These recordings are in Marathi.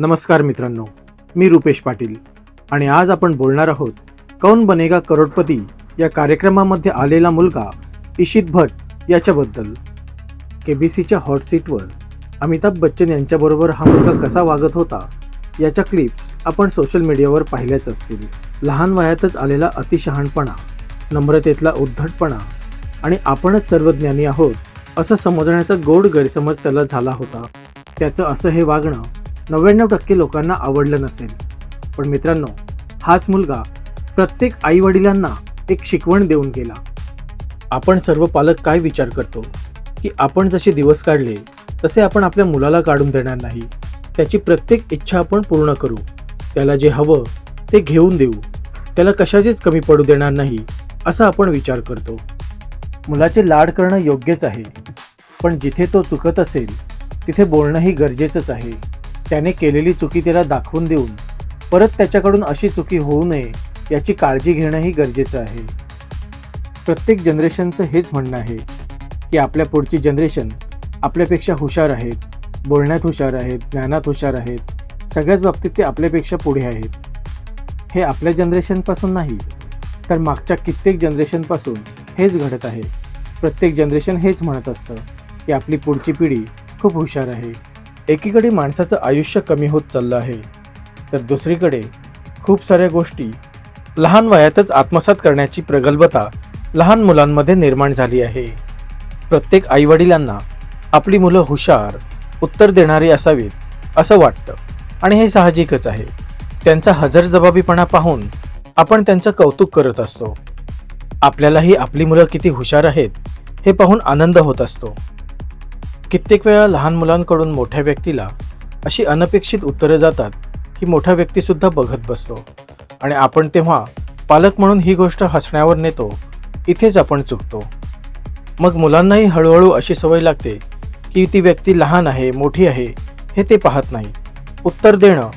नमस्कार मित्रांनो मी रुपेश पाटील आणि आज आपण बोलणार आहोत कौन बनेगा करोडपती या कार्यक्रमामध्ये आलेला मुलगा इशित भट याच्याबद्दल. के बी सीच्या हॉट सीटवर अमिताभ बच्चन यांच्याबरोबर हा मुलगा कसा वागत होता याच्या क्लिप्स आपण सोशल मीडियावर पाहिल्याच असतील. लहान वयातच आलेला अतिशहाणपणा नम्रतेतला उद्धटपणा आणि आपणच सर्वज्ञानी आहोत असं समजण्याचा गोड गैरसमज त्याला झाला होता. त्याचं असं हे वागणं नव्याण्णव टक्के लोकांना आवडलं नसेल. पण मित्रांनो हाच मुलगा प्रत्येक आईवडिलांना एक शिकवण देऊन गेला. आपण सर्व पालक काय विचार करतो? की आपण जसे दिवस काढले तसे आपण आपल्या मुलाला काढून देणार नाही. त्याची प्रत्येक इच्छा आपण पूर्ण करू. त्याला जे हवं ते घेऊन देऊ. त्याला कशाचीच कमी पडू देणार नाही असा आपण विचार करतो. मुलाचे लाड करणं योग्यच आहे. पण जिथे तो चुकत असेल तिथे बोलणंही गरजेचंच आहे. त्याने केलेली चुकी त्याला दाखवून देऊन परत त्याच्याकडून अशी चुकी होऊ नये याची काळजी घेणंही गरजेचं आहे. प्रत्येक जनरेशनचं हेच म्हणणं आहे की आपल्या पुढची जनरेशन आपल्यापेक्षा हुशार आहेत बोलण्यात हुशार आहेत ज्ञानात हुशार आहेत सगळ्याच बाबतीत ते आपल्यापेक्षा पुढे आहेत. हे आपल्या जनरेशनपासून नाही तर मागच्या कित्येक जनरेशनपासून हेच घडत आहे. प्रत्येक जनरेशन हेच म्हणत असतं की आपली पुढची पिढी खूप हुशार आहे. एकीकडे माणसाचं आयुष्य कमी होत चाललं आहे तर दुसरीकडे खूप साऱ्या गोष्टी लहान वयातच आत्मसात करण्याची प्रगल्भता लहान मुलांमध्ये निर्माण झाली आहे. प्रत्येक आईवडिलांना आपली मुलं हुशार उत्तर देणारी असावीत असं वाटतं. आणि हे साहजिकच आहे. त्यांचा हजरजबाबीपणा पाहून आपण त्यांचं कौतुक करत असतो. आपल्यालाही आपली मुलं किती हुशार आहेत हे पाहून आनंद होत असतो. कित्येक वेळा लहान मुलांकडून मोठ्या व्यक्तीला अशी अनपेक्षित उत्तरं जातात की मोठा व्यक्तीसुद्धा बघत बसतो. आणि आपण तेव्हा पालक म्हणून ही गोष्ट हसण्यावर नेतो इथेच आपण चुकतो. मग मुलांनाही हळूहळू अशी सवय लागते की ती व्यक्ती लहान आहे मोठी आहे हे ते पाहत नाही. उत्तर देणं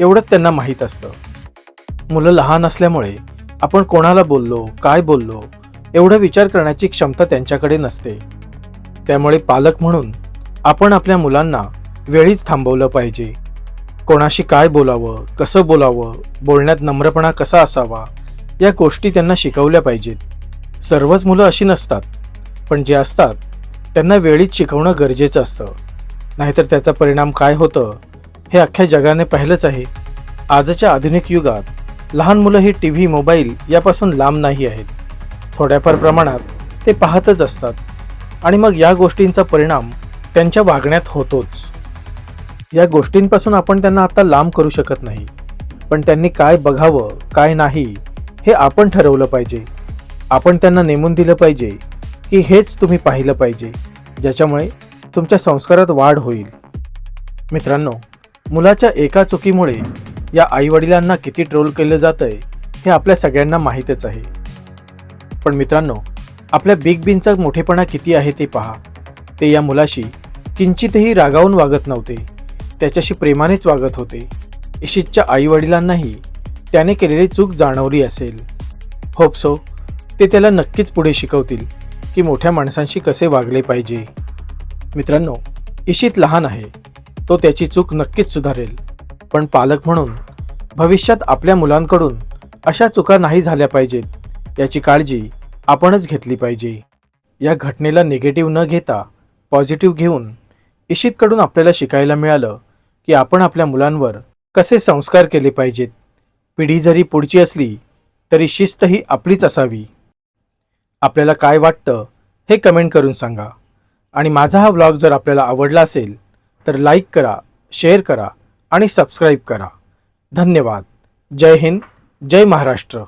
एवढंच त्यांना माहीत असतं. मुलं लहान असल्यामुळे आपण कोणाला बोललो काय बोललो एवढा विचार करण्याची क्षमता त्यांच्याकडे नसते. त्यामुळे पालक म्हणून आपण आपल्या मुलांना वेळीच थांबवलं पाहिजे. कोणाशी काय बोलावं कसं बोलावं बोलण्यात नम्रपणा कसा असावा या गोष्टी त्यांना शिकवल्या पाहिजेत. सर्वच मुलं अशी नसतात पण जे असतात त्यांना वेळीच शिकवणं गरजेचं असतं. नाहीतर त्याचा परिणाम काय होतं हे अख्ख्या जगाने पाहिलंच आहे. आजच्या आधुनिक युगात लहान मुलं ही टी व्ही मोबाईल यापासून लांब नाही आहेत. थोड्याफार प्रमाणात ते पाहतच असतात. आणि मग या गोष्टींचा परिणाम त्यांच्या वागण्यात होतोच. या गोष्टींपासून आपण त्यांना आता लांब करू शकत नाही. पण त्यांनी काय बघावं काय नाही हे आपण ठरवलं पाहिजे. आपण त्यांना नेमून दिलं पाहिजे की हेच तुम्ही पाहिलं पाहिजे ज्याच्यामुळे तुमच्या संस्कारात वाढ होईल. मित्रांनो मुलाच्या एका चुकीमुळे या आईवडिलांना किती ट्रोल केलं जातंय हे आपल्या सगळ्यांना माहीतच आहे. पण मित्रांनो आपल्या बिग बींचा मोठेपणा किती आहे ते पहा. ते या मुलाशी किंचितही रागावून वागत नव्हते. त्याच्याशी प्रेमानेच वागत होते. इशितच्या आईवडिलांनाही त्याने केलेली चूक जाणवली असेल. होपसो ते त्याला नक्कीच पुढे शिकवतील की मोठ्या माणसांशी कसे वागले पाहिजे. मित्रांनो इशित लहान आहे. तो त्याची चूक नक्कीच सुधारेल. पण पालक म्हणून भविष्यात आपल्या मुलांकडून अशा चुका नाही झाल्या पाहिजेत. याची काळजी आपणच घेतली पाहिजे. या घटनेला निगेटिव्ह न घेता पॉझिटिव्ह घेऊन इशितकडून आपल्याला शिकायला मिळालं की आपण आपल्या मुलांवर कसे संस्कार केले पाहिजेत. पिढी जरी पुढची असली तरी शिस्त ही आपलीच असावी. आपल्याला काय वाटतं हे कमेंट करून सांगा. आणि माझा हा व्लॉग जर आपल्याला आवडला असेल तर लाईक करा शेअर करा आणि सबस्क्राईब करा. धन्यवाद. जय हिंद जय महाराष्ट्र.